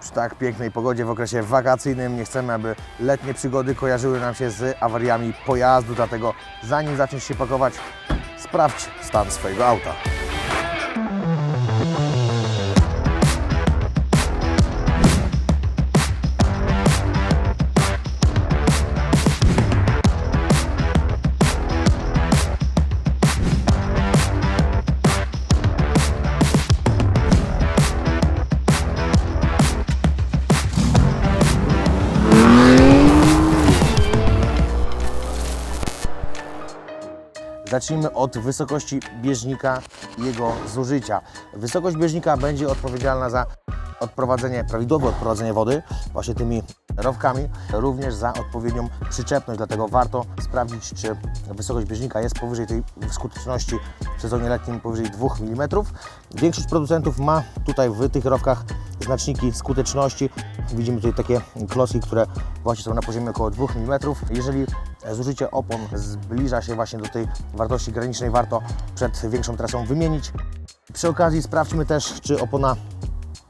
przy tak pięknej pogodzie w okresie wakacyjnym. Nie chcemy, aby letnie przygody kojarzyły nam się z awariami pojazdu, dlatego zanim zaczniesz się pakować, sprawdź stan swojego auta. Zacznijmy od wysokości bieżnika i jego zużycia. Wysokość bieżnika będzie odpowiedzialna za odprowadzenie, prawidłowe odprowadzenie wody właśnie tymi rowkami, również za odpowiednią przyczepność, dlatego warto sprawdzić, czy wysokość bieżnika jest powyżej tej skuteczności w sezonie letnim powyżej 2 mm. Większość producentów ma tutaj w tych rowkach znaczniki skuteczności. Widzimy tutaj takie klocki, które właśnie są na poziomie około 2 mm. Jeżeli zużycie opon zbliża się właśnie do tej wartości granicznej, warto przed większą trasą wymienić. Przy okazji sprawdźmy też, czy opona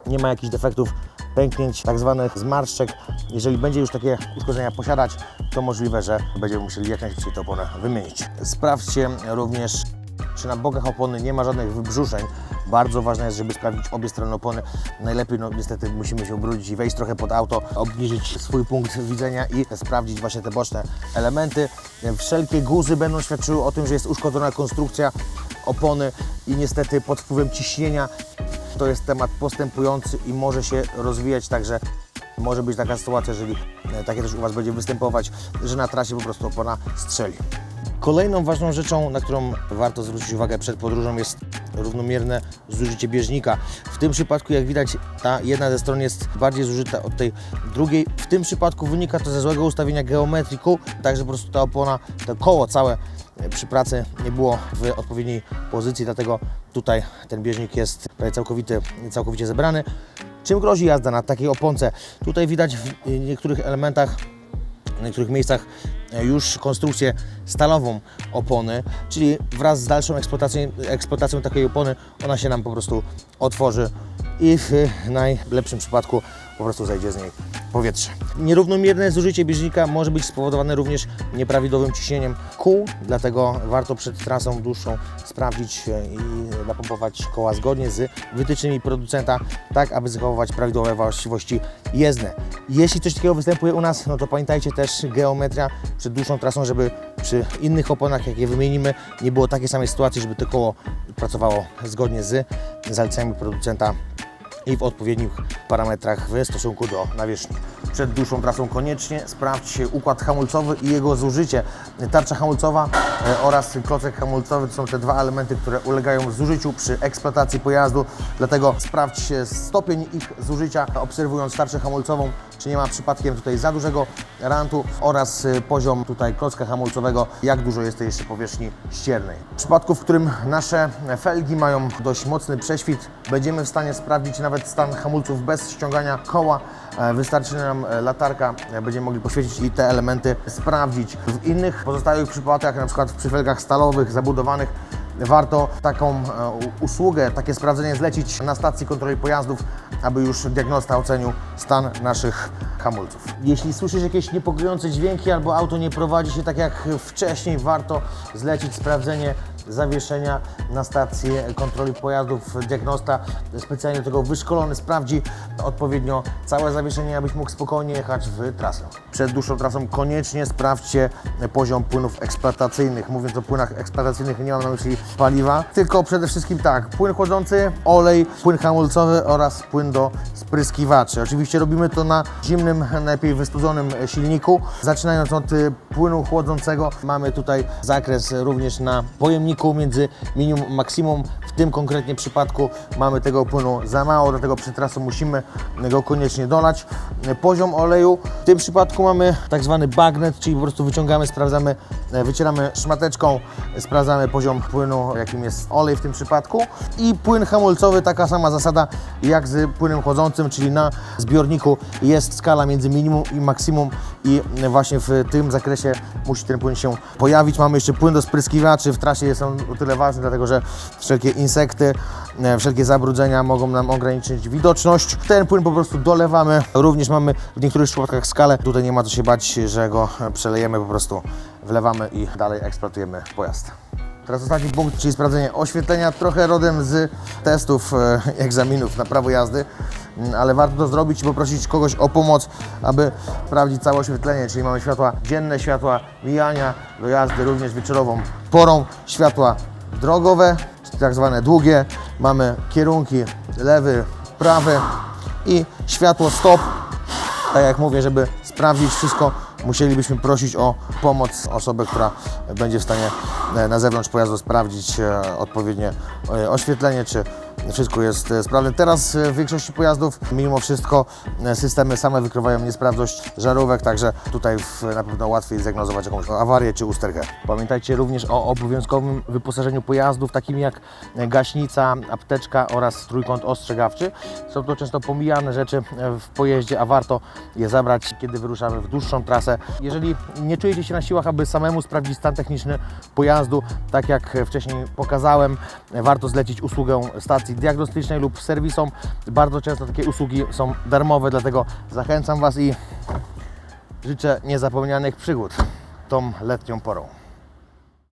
nie ma jakichś defektów, pęknięć, tak zwanych zmarszczek. Jeżeli będzie już takie uszkodzenia posiadać, to możliwe, że będziemy musieli jak najszybciej tę oponę wymienić. Sprawdźcie również, czy na bokach opony nie ma żadnych wybrzuszeń. Bardzo ważne jest, żeby sprawdzić obie strony opony. Najlepiej, no niestety, musimy się ubrudzić i wejść trochę pod auto, obniżyć swój punkt widzenia i sprawdzić właśnie te boczne elementy. Wszelkie guzy będą świadczyły o tym, że jest uszkodzona konstrukcja opony i niestety pod wpływem ciśnienia to jest temat postępujący i może się rozwijać, także może być taka sytuacja, jeżeli e, takie też u Was będzie występować, że na trasie po prostu opona strzeli. Kolejną ważną rzeczą, na którą warto zwrócić uwagę przed podróżą jest równomierne zużycie bieżnika. W tym przypadku, jak widać, ta jedna ze stron jest bardziej zużyta od tej drugiej. W tym przypadku wynika to ze złego ustawienia geometrii kół, także po prostu ta opona, to koło całe e, przy pracy nie było w odpowiedniej pozycji, dlatego tutaj ten bieżnik jest prawie całkowity, całkowicie zebrany. Czym grozi jazda na takiej oponce? Tutaj widać w niektórych elementach w niektórych miejscach już konstrukcję stalową opony, czyli wraz z dalszą eksploatacją, eksploatacją takiej opony ona się nam po prostu otworzy i w najlepszym przypadku po prostu zejdzie z niej powietrze. Nierównomierne zużycie bieżnika może być spowodowane również nieprawidłowym ciśnieniem kół, dlatego warto przed trasą dłuższą sprawdzić e, i napompować koła zgodnie z wytycznymi producenta, tak aby zachowywać prawidłowe właściwości jezdne. Jeśli coś takiego występuje u nas, no to pamiętajcie też geometria przed dłuższą trasą, żeby przy innych oponach, jak je wymienimy, nie było takiej samej sytuacji, żeby to koło pracowało zgodnie z zaleceniami producenta i w odpowiednich parametrach w stosunku do nawierzchni. Przed dłuższą trasą koniecznie sprawdźcie układ hamulcowy i jego zużycie. Tarcza hamulcowa e, oraz klocek hamulcowy to są te dwa elementy, które ulegają zużyciu przy eksploatacji pojazdu, dlatego sprawdźcie stopień ich zużycia, obserwując tarczę hamulcową, czy nie ma przypadkiem tutaj za dużego rantu oraz e, poziom tutaj klocka hamulcowego, jak dużo jest tej jeszcze powierzchni ściernej. W przypadku, w którym nasze felgi mają dość mocny prześwit, będziemy w stanie sprawdzić nawet stan hamulców bez ściągania koła. E, Wystarczy nam e, latarka, e, będziemy mogli poświecić i te elementy sprawdzić. W innych pozostałych przypadkach, na przykład przy felgach stalowych, zabudowanych, warto taką usługę, takie sprawdzenie zlecić na stacji kontroli pojazdów, aby już diagnosta ocenił stan naszych hamulców. Jeśli słyszysz jakieś niepokojące dźwięki albo auto nie prowadzi się tak jak wcześniej, warto zlecić sprawdzenie zawieszenia na stacji kontroli pojazdów. Diagnosta specjalnie do tego wyszkolony sprawdzi odpowiednio całe zawieszenie, abyś mógł spokojnie jechać w trasę. Przed dłuższą trasą koniecznie sprawdźcie poziom płynów eksploatacyjnych. Mówiąc o płynach eksploatacyjnych nie mam na myśli paliwa, tylko przede wszystkim tak, płyn chłodzący, olej, płyn hamulcowy oraz płyn do spryskiwaczy. Oczywiście robimy to na zimnym, najlepiej wystudzonym silniku. Zaczynając od płynu chłodzącego mamy tutaj zakres również na między minimum maksimum. W tym konkretnie przypadku mamy tego płynu za mało, dlatego przed trasą musimy go koniecznie dolać. Poziom oleju, w tym przypadku mamy tak zwany bagnet, czyli po prostu wyciągamy, sprawdzamy, e, wycieramy szmateczką, sprawdzamy poziom płynu, jakim jest olej w tym przypadku. I płyn hamulcowy, taka sama zasada jak z płynem chłodzącym, czyli na zbiorniku jest skala między minimum i maksimum i właśnie w tym zakresie musi ten płyn się pojawić. Mamy jeszcze płyn do spryskiwaczy, w trasie są o tyle ważne, dlatego że wszelkie insekty, e, wszelkie zabrudzenia mogą nam ograniczyć widoczność. Ten płyn po prostu dolewamy. Również mamy w niektórych przypadkach skalę. Tutaj nie ma co się bać, że go przelejemy, po prostu wlewamy i dalej eksploatujemy pojazd. Teraz ostatni punkt, czyli sprawdzenie oświetlenia, trochę rodem z testów e, egzaminów na prawo jazdy, Mm, ale warto to zrobić i poprosić kogoś o pomoc, aby sprawdzić całe oświetlenie, czyli mamy światła dzienne, światła mijania do jazdy również wieczorową porą, światła drogowe, tak zwane długie, mamy kierunki lewy, prawy i światło stop, tak jak mówię, żeby sprawdzić wszystko, musielibyśmy prosić o pomoc osobę, która będzie w stanie e, na zewnątrz pojazdu sprawdzić e, odpowiednie e, oświetlenie, czy wszystko jest e, sprawne. Teraz e, w większości pojazdów mimo wszystko e, systemy same wykrywają niesprawność żarówek, także tutaj na pewno łatwiej zdiagnozować jakąś awarię czy usterkę. Pamiętajcie również o obowiązkowym wyposażeniu pojazdów, takim jak gaśnica, apteczka oraz trójkąt ostrzegawczy. Są to często pomijane rzeczy w pojeździe, a warto je zabrać, kiedy wyruszamy w dłuższą trasę. Jeżeli nie czujecie się na siłach, aby samemu sprawdzić stan techniczny pojazdu, tak jak wcześniej pokazałem, warto zlecić usługę stacji diagnostycznej lub serwisom. Bardzo często takie usługi są darmowe, dlatego zachęcam Was i życzę niezapomnianych przygód tą letnią porą.